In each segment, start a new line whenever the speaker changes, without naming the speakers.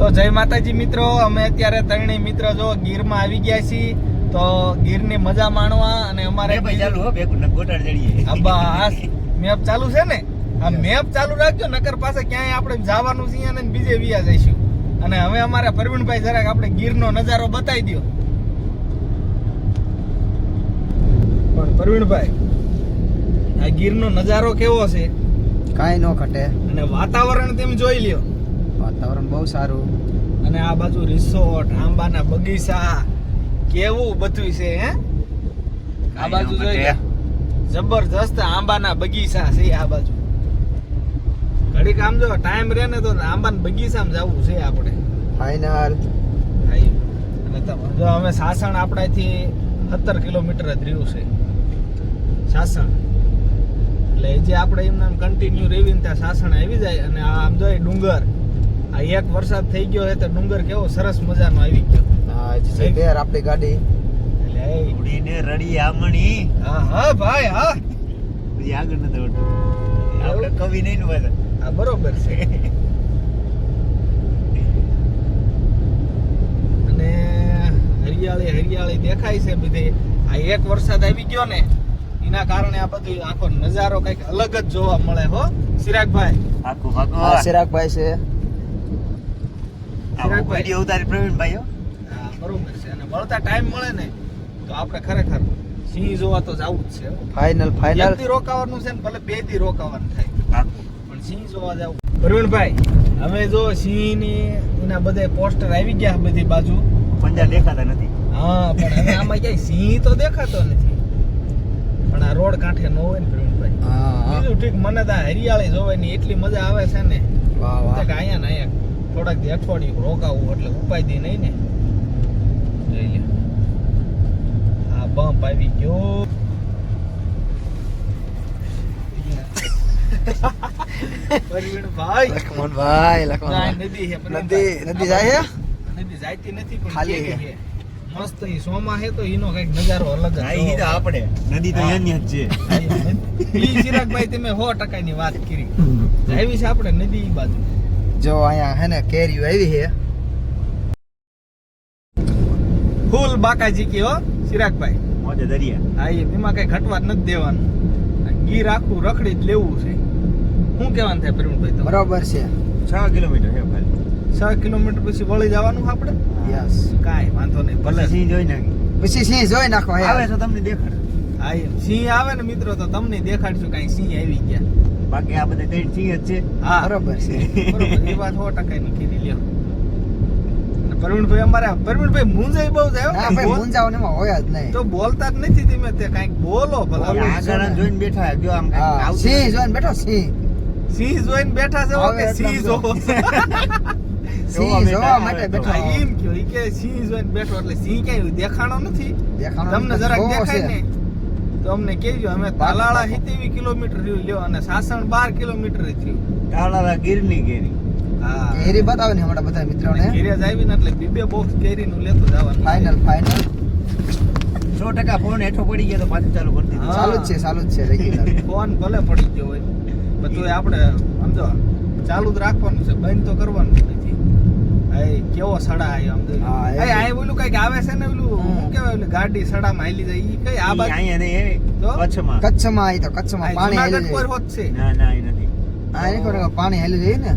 તો જય માતાજી મિત્રો અમે અત્યારે ત્રણેય મિત્ર જો ગીરમાં આવી ગયા છીએ તો ગીરની મજા માણવા અને અમારે
ભાઈ ચાલુ હો ભેગું ગોટાળ ચડીએ
આ બસ મેપ ચાલુ છે ને? આ મેપ. ચાલુ રાખજો નકર પાસે ક્યાંય આપણે જવાનું છે અને બીજે વિયા જઈશું. અને હવે અમારે પ્રવીણભાઈ જરાક આપણે ગીરનો નજારો બતાવી દો પણ પ્રવીણભાઈ આ ગીરનો નજારો કેવો છે?
કાંઈ ન ઘટે.
અને વાતાવરણ તેમ જોઈ લ્યો.
વાતાવરણ બહુ સારું.
અને આ બાજુ રિસોર્ટ આંબાના બગીચા કેવું બધું છે હે? આ બાજુ જબરજસ્ત આંબાના બગીચા છે આ બાજુ. ઘડીક આમ જો ટાઈમ રહે ને તો આંબાના બગીચામાં જવું છે આપણે.
ફાઇનલ
અને તમે જો અમે સાસણ આપણાથી સત્તર કિલોમીટર જ રહ્યું છે. સાસણ. એટલે જે આપણે એમને કન્ટિન્યુ રેવી ને ત્યાં સાસણ આવી જાય અને આ આમ જોઈએ ડુંગર. આ એક વરસાદ થઈ ગયો છે તો ડુંગર કેવો સરસ મજાનો આવી ગયો.
હા જી છે આપણી ગાડી.
એટલે
ઉડીને રડી આમણી.
હા હા ભાઈ હા.
પછી આગળ ન દોડતો આપણે કવિ નહીં ને
આ બરોબર છે. અને હરિયાળી હરિયાળી દેખાય છે બધી. આ એક વરસાદ આવી ગયો ને એના કારણે આ બધું આખો નજારો કંઈક અલગ જ જોવા મળે હો. સિરાગભાઈ
આખું ભાગો
હા છે.
વીડિયો ઉતારી પ્રવીણભાઈ હો.
બરોબર છે. અને મળતા ટાઈમ મળે ને તો આપણે ખરેખર સિંહ જોવા તો જવું જ છે
ફાઇનલ
ફાઇનલથી રોકાવાનું છે ને ભલે બેથી રોકાવાનું થાય. પણ સિંહ જોવા જવું. પ્રવીણભાઈ હવે જો સિંહની એના બધા પોસ્ટર આવી ગયા બધી બાજુ.
પંજા દેખાતા નથી.
હા પણ હવે આમાં ક્યાંય સિંહ તો દેખાતો નથી. પણ આ રોડ કાંઠે ન હોય ને પ્રવીણભાઈ બીજું ઠીક મને તો આ હરિયાળી જોવાની એટલી મજા આવે છે ને.
વાહ વાહ.
અહીંયા ને અહીંયા. થોડાક દી અઠવાડિયું રોકાવું એટલે ઉપાય દી નહીં ને. જોઈ લે આ બમ્પ આવી ગયો. પ્રવીણભાઈ
લખમણભાઈ લખમણભાઈ.
નદી
નદી નદી જાય
નદી જાતી નથી પણ
ખાલી.
મસ્ત ઈ સોમાં હે તો એનો કંઈક નજારો અલગ જ
ઈ તો
જોવા
આપણે. નદી તો એની જ છે.
ઈ ચિરાગભાઈ તમે સો ટકાની વાત કરી. આવી છે આપણે નદી ઈ બાજુ.
જો અહીંયા હે ને કેરીઓ આવી છે.
ફૂલ બાકાજી કી હો ચિરાગભાઈ
મોજે દરિયા.
હા એમાં કઈ ઘટવા જ નથી દેવાનું. ગીર આખું રખડી જ લેવું છે. શું કહેવાનું થાય પ્રવીણભાઈ તો
બરાબર છે.
છ કિલોમીટર છે ખાલી.
છ કિલોમીટર પછી વળી જવાનું આપણે?
યસ.
કાંઈ વાંધો નહીં ભલે.
સિંહ જોઈ નાખી.
પછી સિંહ જોઈ નાખો
આવે તો તમને દેખાડે.
હા એમ. સિંહ આવે ને મિત્રો તો તમને દેખાડશું કાંઈ સિંહ આવી ગયા.
બાકી આ બધા ત્રણ સિંહ જ છે.
હા.
બરોબર છે.
બરોબર એ વાત સો ટકાની કીધી લ્યો. પ્રવીણભાઈ અમારે પ્રવીણભાઈ મુંજાઈ બહુ જાય
ના ભાઈ મુંજાવ ને હોય જ નહીં.
તો બોલતા જ નથી તમે તે કાંઈક બોલો ભલા.
આગળ જોઈને બેઠા જો આમ કાંઈક
હા. સિંહ જોઈને બેઠો સિંહ.
સિંહ જોઈને બેઠા છે
ઓકે
સિંહ
જો.
જોવો
બેઠો
એમ કે સિંહ જોઈને બેઠો એટલે સિંહ ક્યાંય દેખાણો નથી. તમને જરાક દેખાય. ને? તો અમને કહેજો અમે તાલાળા સિત્તેવી કિલોમીટર રહ્યું લ્યો અને સાસણ બાર કિલોમીટર થયું
તાલાળા ગીરની ગેરી.
હા.
કેરી બતાવે ને હમણાં બધા મિત્રોને.
ઘેરે જ આવીને એટલે બીબે બોક્સ કેરીનું લેતો જવાનું.
ફાઇનલ ફાઇનલ
સો ટકા ફોન હેઠો પડી ગયો તો પાછું ચાલુ કરી દીધું.
ચાલુ જ છે ચાલુ જ છે રેગ્યુલર
ફોન ભલે પડી ગયો હોય બધું આપણે સમજો ચાલુ જ રાખવાનું છે બંધ તો કરવાનું નથી કેવો સડા આવ્યો આમ
એ
આ આ કંઈક આવે છે ને ઓલું શું કહેવાય ઓલી ગાડી સડા માં હાલી જાય ઈ કઈ આ બાજુ?
અહીંયા નહીં
તો?
કચ્છમાં.
કચ્છમાં આવી તો કચ્છમાં પાણી હેલી જાય.
હોત છે.
ના ના એ નથી.
આ એ કોને પાણી હેલી જાય ને?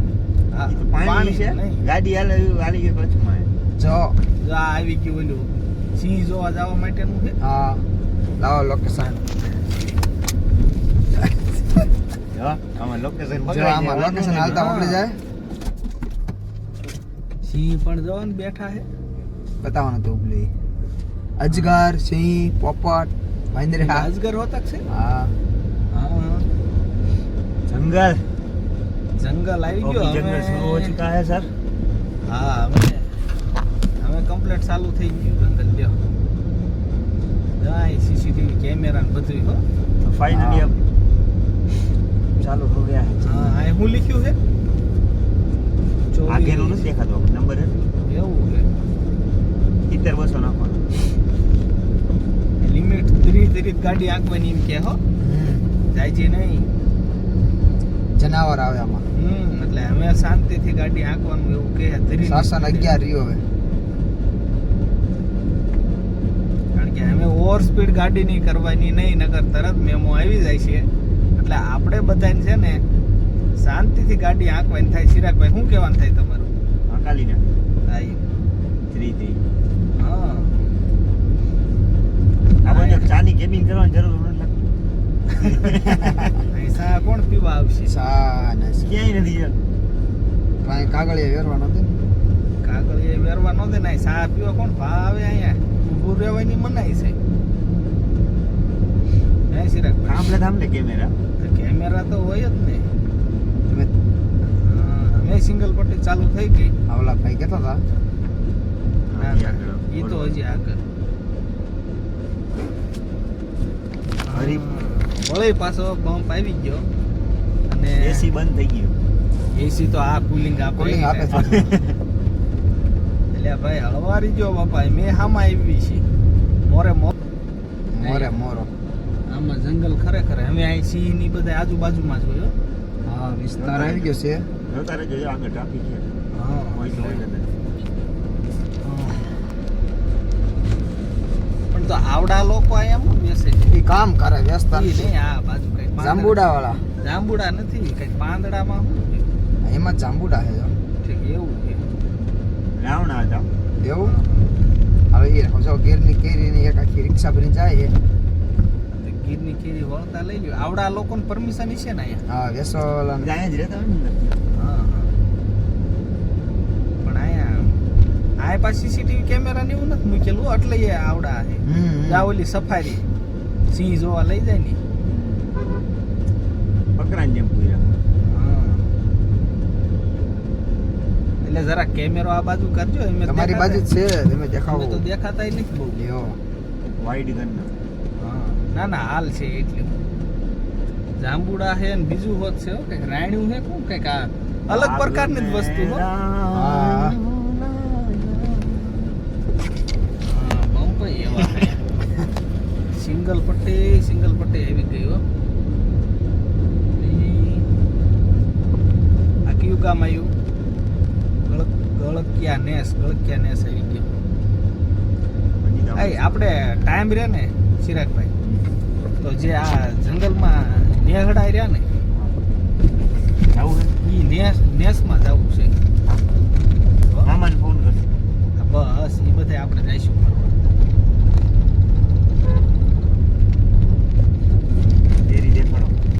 હા,
ઈ તો પાણી છે. ગાડી હાલે એવું હાલી ગયો કચ્છમાં
જો.
જો આ આવી ગયું ઓલું. સિંહ જોવા જવા માટેનું છે.
હા લાવો લોકેશન
જો આમાં લોકેશન
જો આમાં લોકેશન હાલતા પકડી જાય.
સિંહ પણ જો ને બેઠા છે
બતાવવાનો તો ઉપલી. અજગર સિંહ પોપટ મહેન્દ્ર.
અજગર હોતક છે?
હા.
હા
જંગલ.
જંગલ આવી ગયો.
જંગલ
શરૂ
ચુકા હે સર?
હા હવે હવે કમ્પ્લીટ ચાલુ થઈ ગયું જંગલ. લ્યો. જાય સીસીટીવી કેમેરા ને બધું હો.
તો ફાઇનલી ચાલુ હો ગયા
હા. આ હું લખ્યું છે
નું નથી દેખાતો નંબર
એવું
સિત્તેર બસો નાખવાનો.
લિમિટ ધીરે ધીરે ગાડી આંકવાની એમ કે હો. જાય છે નહીં.
જનાવર આવે આમાં.
હમ એટલે અમે શાંતિથી ગાડી આંકવાનું એવું કે ધીરે
શાસન અગિયાર રહ્યો હવે.
કારણ કે અમે ઓવર સ્પીડ ગાડી નહીં કરવાની નહીં નગર તરત મેમો આવી જાય છે. એટલે આપણે બધાને છે ને શાંતિથી ગાડી હાંકવાની થાય ચિરાગભાઈ શું કહેવાનું થાય તમારું?
અકાલી ના
થાય
થ્રી થ્રી
હા
આપણે જો ચાની કેબિન કરવાની જરૂર નથી
સા કોણ પીવા આવશે?
સાનસ
ક્યાંય નથી
કાંઈ કાગળિયા વેરવાનો નથી ને?
કાગળ એ વેરવા નો દે ને સા પીવા કોણ ભાવે અહીંયા? ઊભું રહેવાની મનાય છે. હે સિરાક
થાંભલે થાંભલે કેમેરા
તો કેમેરા તો હોય જ ને. હા, સિંગલ પટ્ટી ચાલુ થઈ ગઈ.
આવલા ભાઈ કહેતા હતા
એ તો હજી આગળ.
હરી.
વળી પાછો બમ્પ આવી ગયો. અને
એસી બંધ થઈ ગયો.
એસી તો આ કુલિંગ આપે.
કુલિંગ આપે છે.
એટલે ભાઈ હળવારી ગયો બાપા મેં હામાં આવી છે. મોરે મોર
મોરે મોરો.
આમાં જંગલ ખરેખર. અમે અહીં સિંહની બધા આજુબાજુમાં જોયો
હા વિસ્તાર આવી ગયો છે.
તારે જઈએ આગળ ટ્રાફિક છે.
પણ તો આવડા લોકો એમ
એ કામ કરે વ્યસ્ત
નહીં આ બાજુ કઈ
જાંબુડા વાળા
જાંબુડા નથી કઈ પાંદડામાં?
એમાં જાંબુડા છે
ઠીક એવું છે.
રાવણા હતા
એવું? હવે એ જો ગીરની કેરીની એક આખી રિક્ષા ભરી જાય
ગીરની ખીરી વળતા લઈ લ્યો. આવડા લોકોને પરમિશન છે ને અહીંયા.
હા વેસોલા
અહીંયા જ રહેતા હોય ને
હા હા. પણ અહીંયા આ પાછી સીસીટીવી કેમેરા ને એવું નથી મૂકેલું એટલે એ આવડા છે. જા ઓલી સફારી. સિંહ જોવા લઈ જાય ને.
બકરાની જેમ પૂર્યા.
એટલે જરા કેમેરો આ બાજુ કરજો
તમારી બાજુ છે તમે દેખાવો
તો દેખાતા નથી બહુ.
વાઈડ ગન
ના ના હાલ છે એટલું. જાંબુડા છે ને બીજું હોત છે કંઈક રાયણું છે કોણ? કંઈક આ અલગ પ્રકારની જ વસ્તુ હો.
હા,
એવા. સિંગલ પટ્ટી સિંગલ પટ્ટી આવી ગઈ હો. આ કયું કામ આવ્યું? ગળક ગળકિયા નેસ ગળકિયા નેસ આવી ગયો. આપણે ટાઈમ રહે ને ચિરાગભાઈ. તો જે આ જંગલમાં નેહડા રહ્યા ને
જવું
એ નેસમાં જવું છે.
મામાને ફોન કરશું
બસ એ બધા આપણે જઈશું